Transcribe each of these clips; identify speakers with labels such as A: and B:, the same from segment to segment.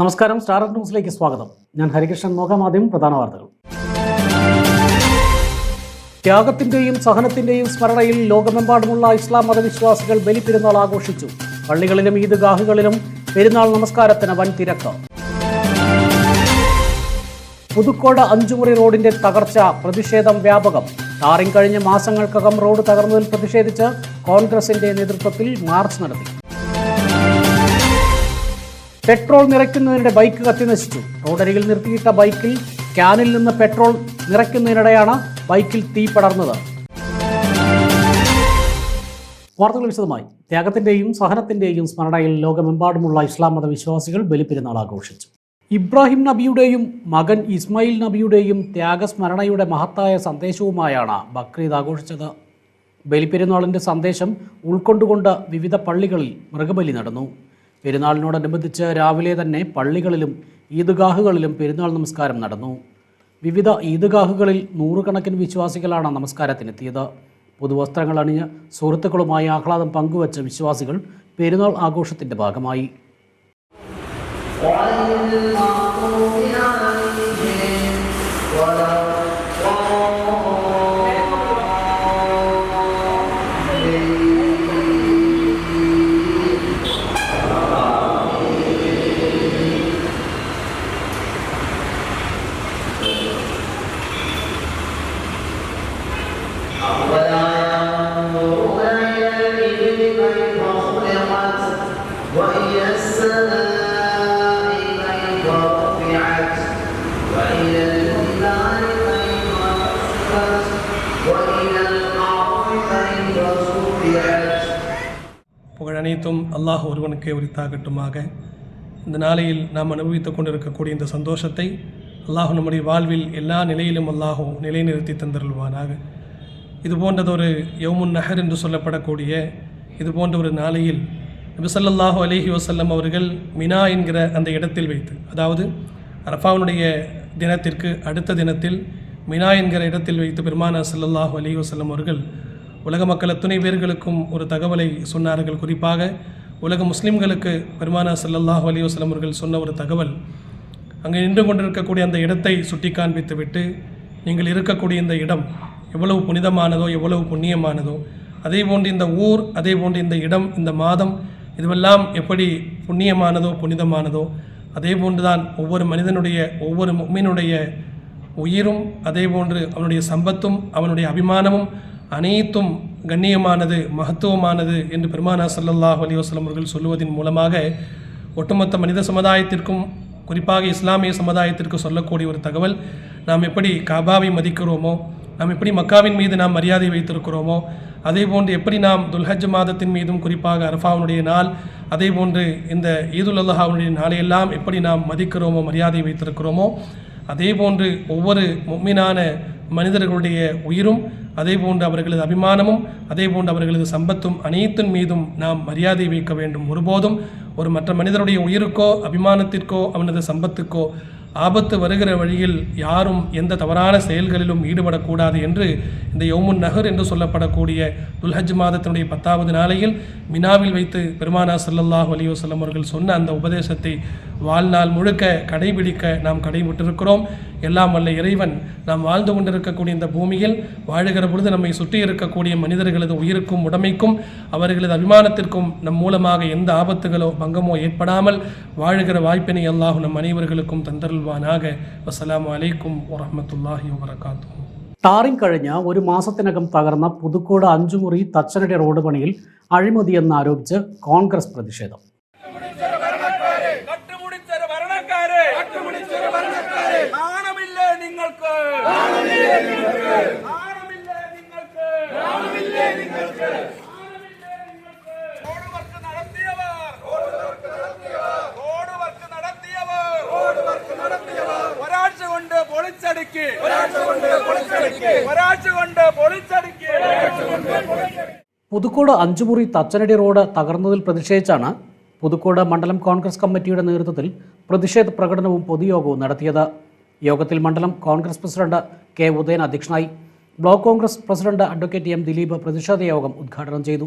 A: നമസ്കാരം സ്റ്റാർ ന്യൂസിലേക്ക് സ്വാഗതം. ഞാൻ ഹരികൃഷ്ണൻ. നോക്കാം പ്രധാന വാർത്തകൾ. ത്യാഗത്തിന്റെയും സഹനത്തിന്റെയും സ്മരണയിൽ ലോകമെമ്പാടുമുള്ള ഇസ്ലാം മതവിശ്വാസികൾ ബലിപ്പെരുന്നാൾ ആഘോഷിച്ചു. പള്ളികളിലും ഈദ്ഗാഹുകളിലും പെരുന്നാൾ നമസ്കാരത്തിന് വൻ തിരക്ക്. പുതുക്കോട് അഞ്ചുമുറി റോഡിന്റെ തകർച്ച പ്രതിഷേധം വ്യാപകം. ടാറിംഗ് കഴിഞ്ഞ മാസങ്ങൾക്കകം റോഡ് തകർന്നതിൽ പ്രതിഷേധിച്ച് കോൺഗ്രസിന്റെ നേതൃത്വത്തിൽ മാർച്ച് നടത്തി. പെട്രോൾ നിറയ്ക്കുന്നതിനിടെ ബൈക്ക് കത്തിനശിച്ചു റോഡരികിൽ നിർത്തിയിട്ട ബൈക്കിൽ ക്യാനിൽ നിന്ന് പെട്രോൾ നിറയ്ക്കുന്നതിനിടെയാണ് ബൈക്കിൽ തീ പടർന്നത്. വാർത്തകൾ വിശദമായി. ത്യാഗത്തിന്റെയും സഹനത്തിന്റെയും സ്മരണയിൽ ലോകമെമ്പാടുമുള്ള ഇസ്ലാം മത വിശ്വാസികൾ ബലിപ്പെരുന്നാൾ ആഘോഷിച്ചു. ഇബ്രാഹിം നബിയുടെയും മകൻ ഇസ്മായിൽ നബിയുടെയും ത്യാഗസ്മരണയുടെ മഹത്തായ സന്ദേശവുമായാണ് ബക്രീദ് ആഘോഷിച്ചത്. ബലിപ്പെരുന്നാളിന്റെ സന്ദേശം ഉൾക്കൊണ്ടുകൊണ്ട് വിവിധ പള്ളികളിൽ മൃഗബലി നടന്നു. പെരുന്നാളിനോടനുബന്ധിച്ച് രാവിലെ തന്നെ പള്ളികളിലും ഈദ്ഗാഹുകളിലും പെരുന്നാൾ നമസ്കാരം നടന്നു. വിവിധ ഈദ്ഗാഹുകളിൽ നൂറുകണക്കിന് വിശ്വാസികളാണ് നമസ്കാരത്തിനെത്തിയത്. പുതുവസ്ത്രങ്ങൾ അണിഞ്ഞ് സുഹൃത്തുക്കളുമായി ആഹ്ലാദം പങ്കുവച്ച വിശ്വാസികൾ പെരുന്നാൾ ആഘോഷത്തിന്റെ ഭാഗമായി.
B: புகழ் அனைத்தும் அல்லாஹ் ஒருவனுக்கே உரித்தாகட்டுமாக. இந்த நாளையில் நாம் அனுபவித்துக் கொண்டிருக்கக்கூடிய இந்த சந்தோஷத்தை அல்லாஹ் நம்முடைய வாழ்வில் எல்லா நிலையிலும் அல்லாஹ் நிலைநிறுத்தி தந்தருள்வானாக. இது போன்றதொரு யவுமுன் நகர் என்று சொல்லப்படக்கூடிய இது போன்ற ஒரு நாளையில் நபிசல்லாஹு அலிஹி வசல்லம் அவர்கள் மினா என்கிற அந்த இடத்தில் வைத்து அதாவது அரஃபாவுடைய தினத்திற்கு அடுத்த தினத்தில் மினா என்கிற இடத்தில் வைத்து பெருமானா சல்லாஹூ அலி வசல்லம் அவர்கள் உலக மக்கள் அத்துணை பேர்களுக்கும் ஒரு தகவலை சொன்னார்கள்? குறிப்பாக உலக முஸ்லிம்களுக்கு பெருமானா ஸல்லல்லாஹு அலைஹி வஸல்லம் அவர்கள் சொன்ன ஒரு தகவல் அங்கே நின்று கொண்டிருக்கக்கூடிய அந்த இடத்தை சுட்டி காண்பித்துவிட்டு நீங்கள் இருக்கக்கூடிய இந்த இடம் எவ்வளவு புனிதமானதோ எவ்வளவு புண்ணியமானதோ அதே போன்று இந்த ஊர் அதே போன்று இந்த இடம் இந்த மாதம் இதுவெல்லாம் எப்படி புண்ணியமானதோ புனிதமானதோ அதே போன்றுதான் ஒவ்வொரு மனிதனுடைய ஒவ்வொரு மீனுடைய உயிரும் அதே போன்று அவனுடைய சம்பத்தும் அவனுடைய அபிமானமும் அனைத்தும் கண்ணியமானது மகத்துவமானது என்று பெருமானா சல்லல்லாஹ் அலைஹி வஸல்லம் அவர்கள் சொல்லுவதன் மூலமாக ஒட்டுமொத்த மனித சமுதாயத்திற்கும் குறிப்பாக இஸ்லாமிய சமுதாயத்திற்கு சொல்லக்கூடிய ஒரு தகவல் நாம் எப்படி காபாவை மதிக்கிறோமோ நாம் எப்படி மக்காவின் மீது நாம் மரியாதை வைத்திருக்கிறோமோ அதே போன்று எப்படி நாம் துல்ஹஜ் மாதத்தின் மீதும் குறிப்பாக அரஃபாவுடைய நாள் அதே போன்று இந்த ஈதுல் அல்லாஹாவுடைய நாளையெல்லாம் எப்படி நாம் மதிக்கிறோமோ மரியாதை வைத்திருக்கிறோமோ அதே போன்று ஒவ்வொரு மும்மினான மனிதர்களுடைய உயிரும் அதே போன்று அவர்களது அபிமானமும் அதே போன்று அவர்களது சம்பத்தும் அனைத்தின் மீதும் நாம் மரியாதை வைக்க வேண்டும். ஒருபோதும் ஒரு மற்ற மனிதருடைய உயிருக்கோ அபிமானத்திற்கோ அவனது சம்பத்துக்கோ ஆபத்து வருகிற வழியில் யாரும் எந்த தவறான செயல்களிலும் ஈடுபடக்கூடாது என்று இந்த யௌமுன் நகர் என்று சொல்லப்படக்கூடிய துல்ஹஜ் மாதத்தினுடைய பத்தாவது நாளையில் மினாவில் வைத்து பெருமானா சல்லல்லாஹ் அலி வசல்லம் அவர்கள் சொன்ன அந்த உபதேசத்தை வாழ்நாள் முழுக்க கடைபிடிக்க நாம் கடைபிட்டிருக்கிறோம் எல்லாம் வல்ல இறைவன் நாம் வாழ்ந்து கொண்டிருக்கக்கூடிய இந்த பூமியில் வாழுகிற பொழுது நம்மை சுற்றி இருக்கக்கூடிய மனிதர்களது உயிருக்கும் உடமைக்கும் அவர்களது அபிமானத்திற்கும் நம் மூலமாக எந்த ஆபத்துகளோ பங்கமோ ஏற்படாமல் வாழுகிற வாய்ப்பினை அல்லாஹ் நம் அனைவர்களுக்கும் தந்தருள்வானாக வஸ்ஸலாமு அலைக்கும் வரஹ்மத்துல்லாஹி வபரகாத்துஹு
A: ടാറിംഗ് കഴിഞ്ഞ് ഒരു മാസത്തിനകം തകർന്ന പുതുക്കോട് അഞ്ചുമുറി തച്ചനടി റോഡ് പണിയിൽ അഴിമതിയെന്ന് ആരോപിച്ച് കോൺഗ്രസ് പ്രതിഷേധം
C: പൊളിച്ചടുക്കി ഒരാഴ്ച കൊണ്ട് പൊളിച്ചടുക്കി
A: പുതുക്കോട് അഞ്ചുമുറി തച്ചനടി റോഡ് തകർന്നതിൽ പ്രതിഷേധിച്ചാണ് പുതുക്കോട് മണ്ഡലം കോൺഗ്രസ് കമ്മിറ്റിയുടെ നേതൃത്വത്തിൽ പ്രതിഷേധ പ്രകടനവും പൊതുയോഗവും നടത്തിയത്. യോഗത്തിൽ മണ്ഡലം കോൺഗ്രസ് പ്രസിഡന്റ് കെ ഉദയൻ അധ്യക്ഷനായി. Block Congress president advocate M Dileep പ്രതിഷേധ യോഗം ഉദ്ഘാടനം ചെയ്തു.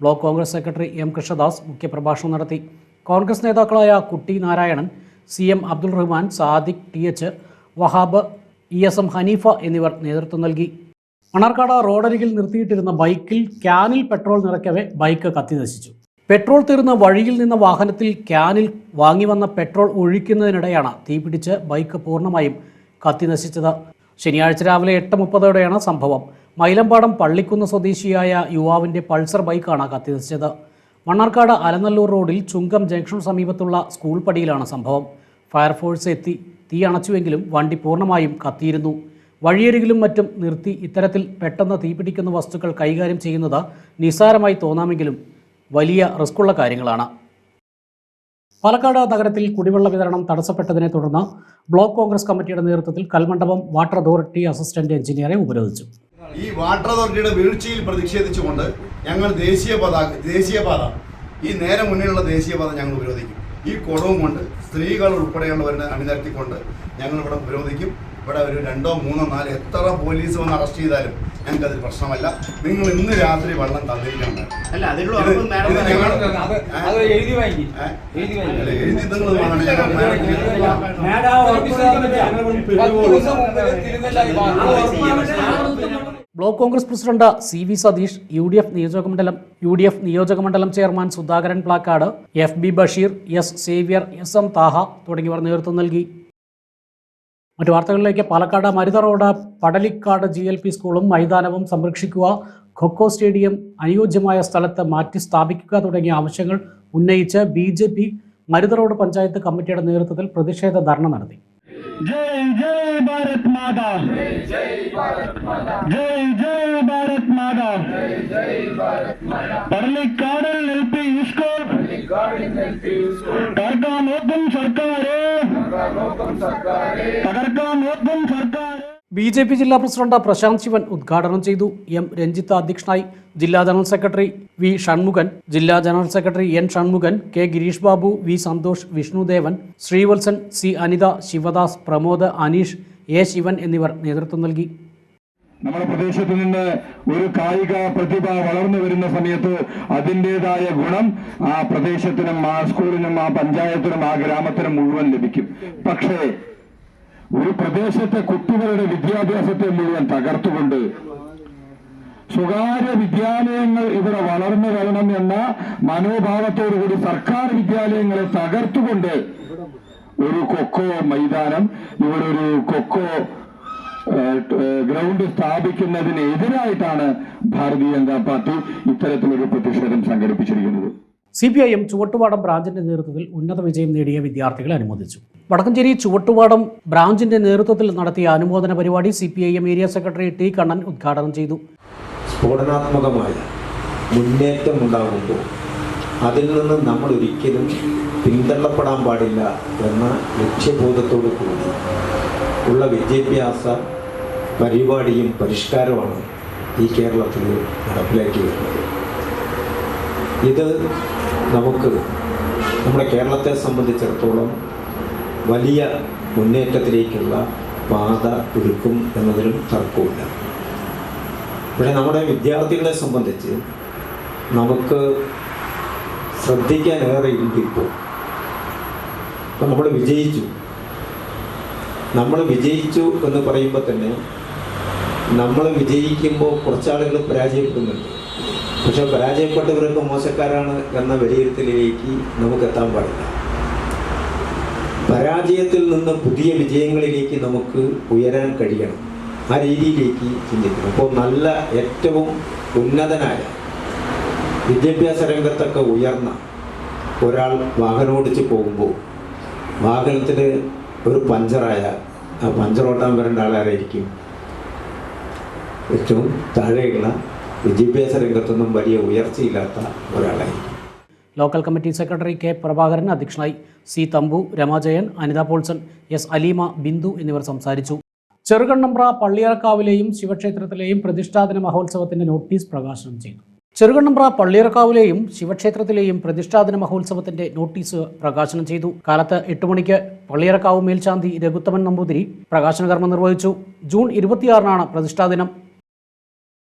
A: Block Congress secretary M Krishnadas മുഖ്യപ്രഭാഷണം നടത്തി. കോൺഗ്രസ് നേതാക്കളായ Kutty Narayanan C M Abdul Rahman Sadiq T H Wahab E S M Haneefa എന്നിവർ നേതൃത്വം നൽകി. മണർക്കാട് റോഡരികിൽ നിർത്തിയിട്ടിരുന്ന ബൈക്കിൽ ക്യാനിൽ പെട്രോൾ നിറയ്ക്കവേ ബൈക്ക് കത്തിനശിച്ചു പെട്രോൾ തീർന്ന വഴിയിൽ നിന്ന വാഹനത്തിൽ ക്യാനിൽ വാങ്ങി വന്ന പെട്രോൾ ഒഴിക്കുന്നതിനിടെയാണ് തീപിടിച്ച് ബൈക്ക് പൂർണമായും കത്തിനശിച്ചത് ശനിയാഴ്ച രാവിലെ എട്ട് മുപ്പതോടെയാണ് സംഭവം. മൈലമ്പാടം പള്ളിക്കുന്ന് സ്വദേശിയായ യുവാവിന്റെ പൾസർ ബൈക്കാണ് കത്തിനശിച്ചത് മണ്ണാർക്കാട് അലനല്ലൂർ റോഡിൽ ചുങ്കം ജംഗ്ഷന് സമീപത്തുള്ള സ്കൂൾ പടിയിലാണ് സംഭവം. ഫയർഫോഴ്സ് എത്തി. തീ അണച്ചുവെങ്കിലും വണ്ടി പൂർണമായും കത്തിയിരുന്നു. വഴിയരികിലും മറ്റും നിർത്തി ഇത്തരത്തിൽ പെട്ടെന്ന് തീപിടിക്കുന്ന വസ്തുക്കൾ കൈകാര്യം ചെയ്യുന്നത് നിസ്സാരമായി തോന്നാമെങ്കിലും വലിയ റിസ്ക്കുള്ള കാര്യങ്ങളാണ്. പാലക്കാട് നഗരത്തിൽ കുടിവെള്ള വിതരണം തടസ്സപ്പെട്ടതിനെ തുടർന്ന് ബ്ലോക്ക് കോൺഗ്രസ് കമ്മിറ്റിയുടെ നേതൃത്വത്തിൽ കൽമണ്ഡപം വാട്ടർ അതോറിറ്റി അസിസ്റ്റന്റ് എഞ്ചിനീയറെ ഉപരോധിച്ചു.
D: ഈ വാട്ടർ അതോറിറ്റിയുടെ വീഴ്ചയിൽ പ്രതിഷേധിച്ചുകൊണ്ട് ഞങ്ങൾ ദേശീയ പതാക ദേശീയപാത ഈ നേരെ മുന്നിലുള്ള ദേശീയപാത ഞങ്ങൾ ഉപരോധിക്കും. ഈ കുടവും കൊണ്ട് സ്ത്രീകൾ ഉൾപ്പെടെയുള്ളവരെ അണിനിരത്തിക്കൊണ്ട് ഞങ്ങൾ ഇവിടെ ഉപരോധിക്കും. ഇവിടെ ഒരു രണ്ടോ മൂന്നോ നാലോ എത്ര പോലീസ് വന്ന് അറസ്റ്റ് ചെയ്താലും ഞങ്ങൾക്ക് പ്രശ്നമല്ല. നിങ്ങൾ ഇന്ന് രാത്രി വെള്ളം തന്നിരിക്കണം
A: block Congress president C V Satheesh U D F നിയോജകമണ്ഡലം യു ഡി എഫ് നിയോജകമണ്ഡലം chairman Sudhakaran Plakkad F B Basheer S Xavier S M Thaha തുടങ്ങിയവർ നേതൃത്വം നൽകി. മറ്റു വാർത്തകളിലേക്ക് Palakkad Marutharoad Padalikkad G L P സ്കൂളും മൈതാനവും സംരക്ഷിക്കുക ഖൊക്കോ സ്റ്റേഡിയം അനുയോജ്യമായ സ്ഥലത്ത് മാറ്റി സ്ഥാപിക്കുക തുടങ്ങിയ ആവശ്യങ്ങൾ ഉന്നയിച്ച് B J P Marutharoad panchayat കമ്മിറ്റിയുടെ നേതൃത്വത്തിൽ പ്രതിഷേധ ധർണ നടത്തി.
E: Jai Jai Bharat Mata. Jai Jai Bharat Mata. School.
A: B J P ജില്ലാ പ്രസിഡന്റ് പ്രശാന്ത് ശിവൻ ഉദ്ഘാടനം ചെയ്തു. എം രഞ്ജിത്ത് അധ്യക്ഷനായി ജില്ലാ ജനറൽ സെക്രട്ടറി വി ഷൺമുഖൻ ജില്ലാ general secretary N Shanmukhan K Girish Babu V Santhosh Vishnudevan Sreevalsan C Anitha Sivadas Pramod Aneesh A Sivan എന്നിവർ നേതൃത്വം നൽകി.
E: നമ്മുടെ പ്രദേശത്ത് നിന്ന് ഒരു കായിക പ്രതിഭ വളർന്നു വരുന്ന സമയത്ത് അതിന്റെതായ ഗുണം ആ പ്രദേശത്തിനും ആ സ്കൂളിനും ആ പഞ്ചായത്തിനും ആ ഗ്രാമത്തിനും മുഴുവൻ ലഭിക്കും. പക്ഷേ ഒരു പ്രദേശത്തെ കുട്ടികളുടെ വിദ്യാഭ്യാസത്തെ മുഴുവൻ തകർത്തുകൊണ്ട് സ്വകാര്യ വിദ്യാലയങ്ങൾ ഇവിടെ വളർന്നു വരണം എന്ന മനോഭാവത്തോടുകൂടി സർക്കാർ വിദ്യാലയങ്ങളെ തകർത്തുകൊണ്ട് ഒരു കൊക്കോ മൈതാനം ഇവിടെ ഒരു കൊക്കോ ഗ്രൗണ്ട് സ്ഥാപിക്കുന്നതിന് എതിരായിട്ടാണ് ഭാരതീയ ജനതാ പാർട്ടി ഇത്തരത്തിലൊരു പ്രതിഷേധം സംഘടിപ്പിച്ചിരിക്കുന്നത്.
A: C P I M Chuvattupadam ബ്രാഞ്ചിന്റെ നേതൃത്വത്തിൽ ഉന്നത വിജയം നേടിയ വിദ്യാർത്ഥികളെ അനുമോദിച്ചു. വടക്കഞ്ചേരി ചുവട്ടുപാടം ബ്രാഞ്ചിന്റെ നേതൃത്വത്തിൽ നടത്തിയ അനുമോദന പരിപാടി C P I M area secretary T Kannan ഉദ്ഘാടനം ചെയ്തു.
F: സ്ഫോടനാത്മകമായ മുന്നേറ്റം ഉണ്ടാകുമ്പോൾ അതിൽ നിന്ന് നമ്മൾ ഒരിക്കലും പിന്തള്ളപ്പെടാൻ പാടില്ല എന്ന ലക്ഷ്യബോധത്തോടു കൂടി ഉള്ള വിദ്യാഭ്യാസ പരിപാടിയും പരിഷ്കാരമാണ് ഈ കേരളത്തിൽ നടപ്പിലാക്കി വരുന്നത്. ഇത് നമുക്ക് നമ്മുടെ കേരളത്തെ സംബന്ധിച്ചിടത്തോളം വലിയ മുന്നേറ്റത്തിലേക്കുള്ള പാത ഒരുക്കും എന്നതിലും തർക്കമില്ല പക്ഷെ നമ്മുടെ വിദ്യാർത്ഥികളെ സംബന്ധിച്ച് നമുക്ക് ശ്രദ്ധിക്കാൻ ഏറെ ഉണ്ട് ഇപ്പോൾ നമ്മൾ വിജയിച്ചു. നമ്മൾ വിജയിച്ചു എന്ന് പറയുമ്പോൾ തന്നെ നമ്മൾ വിജയിക്കുമ്പോൾ കുറച്ചാളുകൾ പരാജയപ്പെടുന്നുണ്ട്. പക്ഷെ പരാജയപ്പെട്ടവരൊക്കെ മോശക്കാരാണ് എന്ന വിലയിരുത്തലിലേക്ക് നമുക്ക് എത്താൻ പാടില്ല. പരാജയത്തിൽ നിന്ന് പുതിയ വിജയങ്ങളിലേക്ക് നമുക്ക് ഉയരാൻ കഴിയണം. ആ രീതിയിലേക്ക് ചിന്തിക്കണം. അപ്പോൾ നല്ല ഏറ്റവും ഉന്നതനായ വിദ്യാഭ്യാസ രംഗത്തൊക്കെ ഉയർന്ന ഒരാൾ വാഹനം ഓടിച്ച് പോകുമ്പോൾ വാഹനത്തിന് ഒരു പഞ്ചറായ ആ പഞ്ചർ ഓട്ടാൻ വരേണ്ട ആളാരായിരിക്കും? ഏറ്റവും താഴെയുള്ള വിദ്യാഭ്യാസ രംഗത്തൊന്നും വലിയ ഉയർച്ചയില്ലാത്ത ഒരാളായി.
A: Local committee secretary K Prabhakaran അധ്യക്ഷനായി C Thampu Ramajayan Anitha Paulson S Aleema Bindu എന്നിവർ സംസാരിച്ചു. ചെറുകണ്ണമ്പ്ര പള്ളിയറക്കാവിലെയും ശിവക്ഷേത്രത്തിലെയും പ്രതിഷ്ഠാദിന മഹോത്സവത്തിന്റെ നോട്ടീസ് പ്രകാശനം ചെയ്തു. ചെറുകണ്ണമ്പ്ര പള്ളിയറക്കാവിലെയും ശിവക്ഷേത്രത്തിലെയും പ്രതിഷ്ഠാദിന മഹോത്സവത്തിന്റെ നോട്ടീസ് പ്രകാശനം ചെയ്തു. കാലത്ത് എട്ട് മണിക്ക് പള്ളിയറക്കാവ് മേൽശാന്തി രഘുത്തമൻ നമ്പൂതിരി പ്രകാശന കർമ്മം നിർവഹിച്ചു. ജൂൺ ഇരുപത്തിയാറിനാണ് പ്രതിഷ്ഠാദിനം.